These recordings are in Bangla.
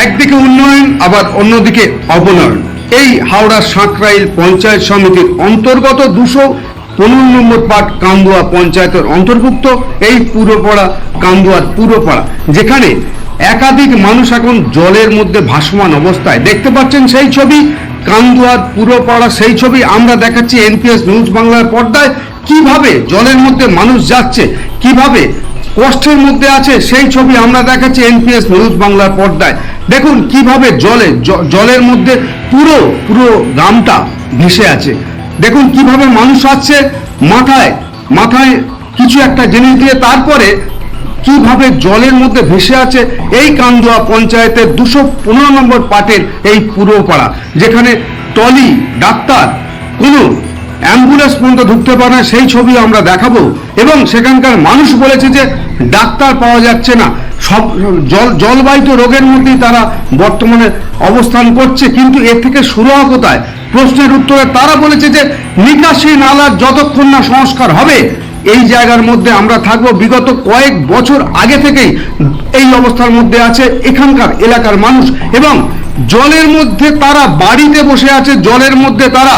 একদিকে উন্নয়ন, আবার অন্যদিকে অবনয়ন। এই হাওড়া সাঁকরাইল পঞ্চায়েত সমিতির অন্তর্গত দুশো পনেরো নম্বর পাট কান্দুয়া পঞ্চায়েতের অন্তর্ভুক্ত, এই পুরোপাড়া কান্দুয়ার পুরোপাড়া, যেখানে একাধিক মানুষ এখন জলের মধ্যে ভাসমান অবস্থায়। দেখতে পাচ্ছেন সেই ছবি কান্দুয়ার পুরোপাড়া সেই ছবি। আমরা দেখাচ্ছি এনপিএস নিউজ বাংলার পর্দায়, কীভাবে জলের মধ্যে মানুষ যাচ্ছে, কীভাবে কষ্টের মধ্যে আছে, সেই ছবি আমরা দেখাচ্ছি এনপিএস নিউজ বাংলার পর্দায়। দেখুন কীভাবে জলে জলের মধ্যে পুরো পুরো গ্রামটা ভেসে আছে। দেখুন কীভাবে মানুষ আসছে মাথায় মাথায় কিছু একটা জিনিস দিয়ে তারপরে কীভাবে জলের মধ্যে ভেসে আছে এই কান্দুয়া পঞ্চায়েতের দুশো পনেরো নম্বর পাটের এই পুরো পাড়া যেখানে টলি, ডাক্তার কোনো অ্যাম্বুলেন্স পর্যন্ত ঢুকতে পারে না, সেই ছবি আমরা দেখাবো। এবং সেখানকার মানুষ বলেছে যে ডাক্তার পাওয়া যাচ্ছে না। সব জল, জলবাহিত রোগের মধ্যেই তারা বর্তমানে অবস্থান করছে, কিন্তু এর থেকে হওয়া কোথায়? প্রশ্নের উত্তরে তারা বলেছে যে নিকাশি নালার যতক্ষণ না সংস্কার হবে, এই জায়গার মধ্যে আমরা থাকব। বিগত কয়েক বছর আগে থেকেই এই অবস্থার মধ্যে আছে এখানকার এলাকার মানুষ। এবং জলের মধ্যে তারা বাড়িতে বসে আছে, জলের মধ্যে তারা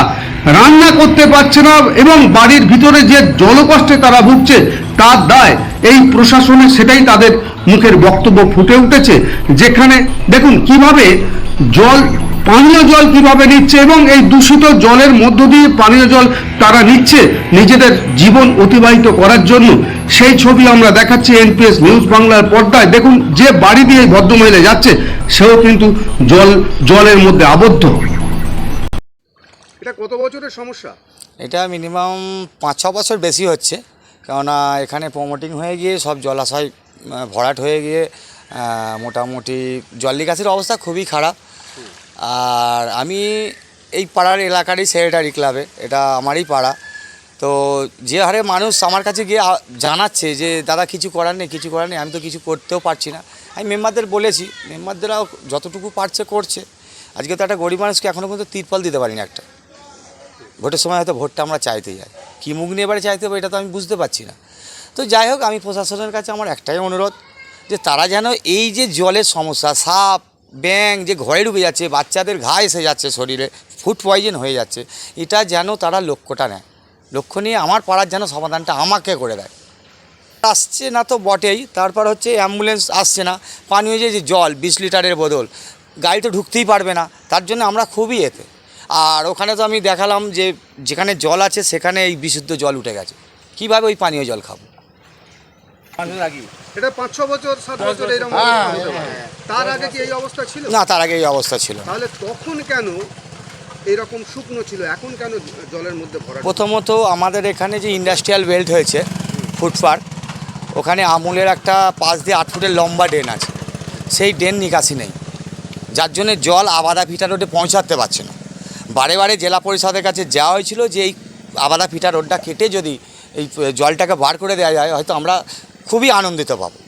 রান্না করতে পারছে না এবং বাড়ির ভিতরে যে জলকষ্টে তারা ভুগছে, তার দায় এই প্রশাসনে সেটাই তাদের মুখের বক্তব্য ফুটে উঠেছে। যেখানে দেখুন কীভাবে জল, পানীয় জল কীভাবে নিচ্ছে এবং এই দূষিত জলের মধ্য দিয়ে পানীয় জল তারা নিচ্ছে নিজেদের জীবন অতিবাহিত করার জন্য। সেই ছবি আমরা দেখাচ্ছি এনপিএস নিউজ বাংলার পর্দায়। দেখুন, যে বাড়ি দিয়ে ভদ্রমহিলা যাচ্ছে, সেও কিন্তু জল, জলের মধ্যে আবদ্ধ। এটা কত বছরের সমস্যা? এটা মিনিমাম পাঁচ, ছ বছর বেশি হচ্ছে। কেননা এখানে প্রমোটিং হয়ে গিয়ে সব জলাশয় ভরাট হয়ে গিয়ে মোটামুটি জল নিকাশির অবস্থা খুবই খারাপ। আর আমি এই পাড়ার এলাকারই সেক্রেটারি ক্লাবে এটা আমারই পাড়া। তো যে হারে মানুষ আমার কাছে গিয়ে জানাচ্ছে যে, দাদা, কিছু করার নেই, কিছু করার নেই, আমি তো কিছু করতেও পারছি না। আমি মেম্বারদের বলেছি, মেম্বারদেরাও যতটুকু পারছে, করছে। আজকে তো একটা গরিব মানুষকে এখনও পর্যন্ত তিরপল দিতে পারিনি একটা। ভোটের সময় হয়তো ভোটটা আমরা চাইতে যাই। কী মুখ নিয়ে এবারে চাইতে হবে এটা তো আমি বুঝতে পারছি না। তো যাই হোক, আমি প্রশাসনের কাছে আমার একটাই অনুরোধ যে তারা যেন এই যে জলের সমস্যা, সাপ ব্যাং যে ঘরে ঢুকে যাচ্ছে, বাচ্চাদের ঘা এসে যাচ্ছে শরীরে, ফুড পয়জন হয়ে যাচ্ছে, এটা যেন তারা লক্ষ্যটা নেয়। লক্ষ্য নিয়ে আমার পাড়ার যেন সমাধানটা আমাকে করে দেয়। আসছে না তো বটেই, তারপর হচ্ছে অ্যাম্বুলেন্স আসছে না, পানীয় যে জল, বিশ লিটারের বদল, গাড়ি তো ঢুকতেই পারবে না, তার জন্য আমরা খুবই এতে। আর ওখানে তো আমি দেখালাম যে যেখানে জল আছে সেখানে এই বিশুদ্ধ জল উঠে গেছে। কীভাবে ওই পানীয় জল খাব? এটা পাঁচ ছ বছর সাত বছর এরকম তার আগে কি এই অবস্থা ছিল? না তার আগে এই অবস্থা ছিল তাহলে তখন কেন এরকম শুকনো ছিল? এখন কেন জলের মধ্যে ভরা প্রথমত আমাদের এখানে যে ইন্ডাস্ট্রিয়াল বেল্ট হয়েছে ফুটপাথ ওখানে আমুলের একটা পাঁচ দিয়ে আট ফুটের লম্বা ড্রেন আছে। সেই ড্রেন নিকাশি নেই। যার জন্য জল আবাদা ফিটা রোডে পৌঁছাতে পারছে না। বারে বারে জেলা পরিষদের কাছে যাওয়া হয়েছিল যে এই আবাদা ফিটা রোডটা কেটে যদি এই জলটাকে বার করে দেওয়া যায় হয়তো আমরা খুবই আনন্দিত পাবো।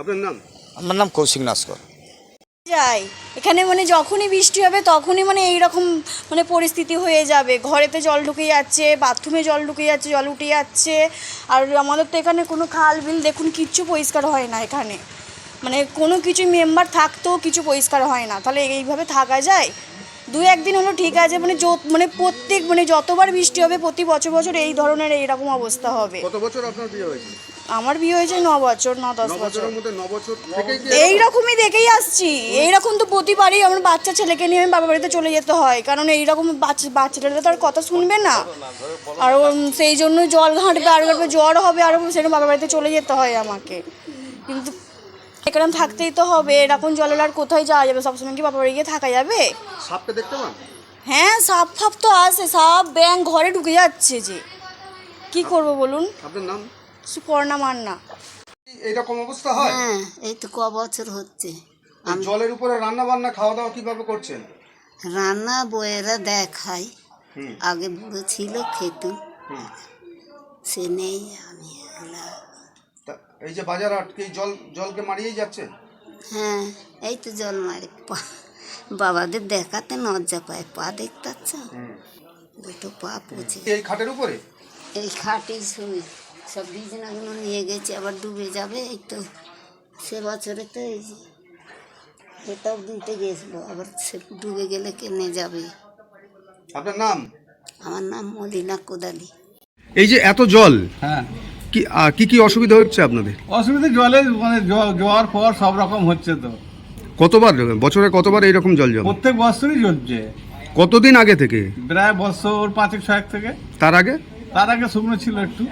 আপনার নাম? আমার নাম কৌশিক নস্কর। যাই এখানে মানে যখনই বৃষ্টি হবে তখনই মানে এই রকম মানে পরিস্থিতি হয়ে যাবে। ঘরেতে জল ঢুকে যাচ্ছে বাথরুমে জল ঢুকে যাচ্ছে জল উঠে যাচ্ছে। আর আমাদের তো এখানে কোনো খাল বিল দেখুন কিচ্ছু পরিষ্কার হয় না এখানে। মানে কোনো কিছু মেম্বার থাকতেও কিছু পরিষ্কার হয় না। তাহলে এইভাবে থাকা যায়? দু একদিন হলো ঠিক আছে মানে মানে প্রত্যেক মানে যতবার বৃষ্টি হবে প্রতি বছর বছর এই ধরনের এইরকম অবস্থা হবে। কত বছর আপনার বিয়ে হয়েছে? আমার বিয়ে হয়েছে ন বছর ন দশ বছর বছরের মধ্যে ন বছর এই রকমই দেখেই আসছি। এইরকম তো প্রতিবারই আমার বাচ্চা ছেলেকে নিয়ে আমি বাবা বাড়িতে চলে যেতে হয়। কারণ এইরকম বাচ্চা বাচ্চাটা তো আর কথা শুনবে না। আর সেই জন্য জল ঘাঁটবে আর জ্বর হবে আর সেরকম বাবা বাড়িতে চলে যেতে হয় আমাকে। কিন্তু এখানে থাকতেই তো হবে। এরকম জলের আর কোথায় যাওয়া যাবে? সবসময় কি বাবা বাড়ি গিয়ে থাকা যাবে? সাপকে দেখতে পান? হ্যাঁ সাপ ফাপ তো আছে। সাপ ব্যাং ঘরে ঢুকে যাচ্ছে যে। কি করব বলুন? আপনার নাম? সুপর্ণা মান্না। এইরকম অবস্থা হয়? হ্যাঁ এই তো ক বছর হচ্ছে। জলের উপরে রান্না বান্না খাওয়া দাওয়া কীভাবে করছেন? রান্না বইয়েরা দেখায়। আগে বুড়ো ছিল খেত। সে নেই আমি এগুলা এই যে বাজার আটকে জল জলকে মারিয়েই যাচ্ছে? হ্যাঁ এই তো জল মারে পা বাবাদের দেখাতে লজ্জা পায় পা দেখতে পাচ্ছ দুটো পা পচে এই খাটের উপরে? এই খাটে শুয়ে সব বিছানাগুলো নিয়ে গেছে আবার ডুবে যাবে এই তো সে বছরে তো এই যে এটাও দিতে গেছিল আবার সে ডুবে গেলে কেনে যাবে? আপনার নাম? আমার নাম মদিনা কোদালি। এই যে এত জল হ্যাঁ। কি আহ, কি কি অসুবিধা হচ্ছে আপনাদের? অসুবিধা জলে মানে জ- জোয়ার ফোয়ার সব রকম হচ্ছে তো। কতবার বছরে কতবার এইরকম জল জমে? প্রত্যেক বছরই চলছে কতদিন আগে থেকে? প্রায় বছর পাঁচেক ছয়েক থেকে। তার আগে? তার আগে শুকনো ছিল একটু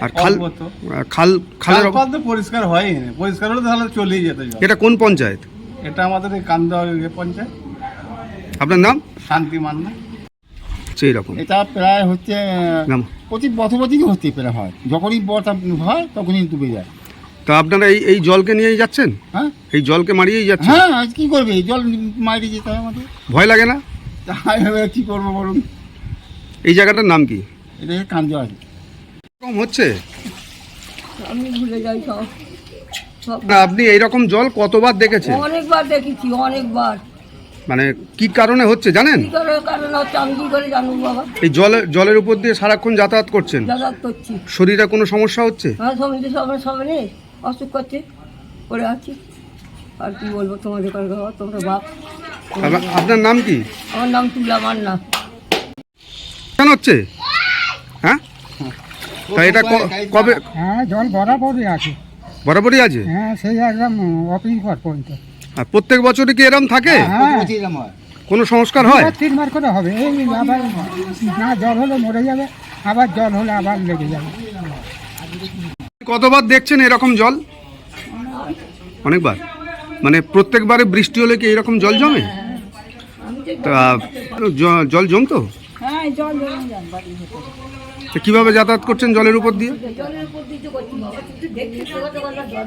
আর খাল অল্প তো। আহ, খাল খালের খাল অব- তো পরিষ্কার হয়ই না পরিষ্কার হলে তাহলে চলেই যেত জল। এটা কোন পঞ্চায়েত? এটা আমাদের এই কান্দা পঞ্চায়েত। আপনার নাম? শান্তি মান্না। সেই রকম। এটা প্রায় হচ্ছে নাম প্রতি বছর বছরই হতে প্রায় হয়। যখনই বর্ষা হয় তখনই ডুবে যায়। তা আপনারা এই এই জলকে নিয়েই যাচ্ছেন? হ্যাঁ। এই জলকে মারিয়েই যাচ্ছেন? হ্যাঁ আজ কি করবে? জল মারি যেতে হয় আমাদের। ভয় লাগে না? তাই হবে কি করব বলুন? এই জায়গাটার নাম কি? এটা আছে এরকম হচ্ছে? আমি ভুলে যাই সব। আপনি এইরকম জল কতবার দেখেছেন? অনেকবার দেখেছি অনেকবার। মানে কি কারণে হচ্ছে জানেন? করে করে এই জলের জলের উপর দিয়ে সারাক্ষণ যাতায়াত করছেন। যাতায়াত করছি। শরীরে কোনো সমস্যা হচ্ছে? অসুখ করছে পড়ে আছি। আর কি বলব তোমাদের তোমরা বাপ। আপ- আপনার নাম কি? আমার নাম তুলা মান্না। কেন হচ্ছে? হ্যাঁ? তা এটা কবে হ্যাঁ জল বরাবরই আছে। বরাবরই আছে? হ্যাঁ সেই একদম অফিস ঘর পর্যন্ত আর প্রত্যেক বছরই কি এরম থাকে? হ্যাঁ কোনো সংস্কার হয়? তিনবার করে হবে। এই আবার না জল হলে মরে যাবে আবার জল হলে আবার লেগে যাবে। কতবার দেখছেন এরকম জল? অনেকবার? মানে প্রত্যেকবারে বৃষ্টি হলে কি এরকম জল জমে? তা জ- জল জমতো? হ্যাঁ জল জমে যান বাড়ি তা কীভাবে যাতায়াত করছেন জলের উপর দিয়ে? জলের উপর করছি জল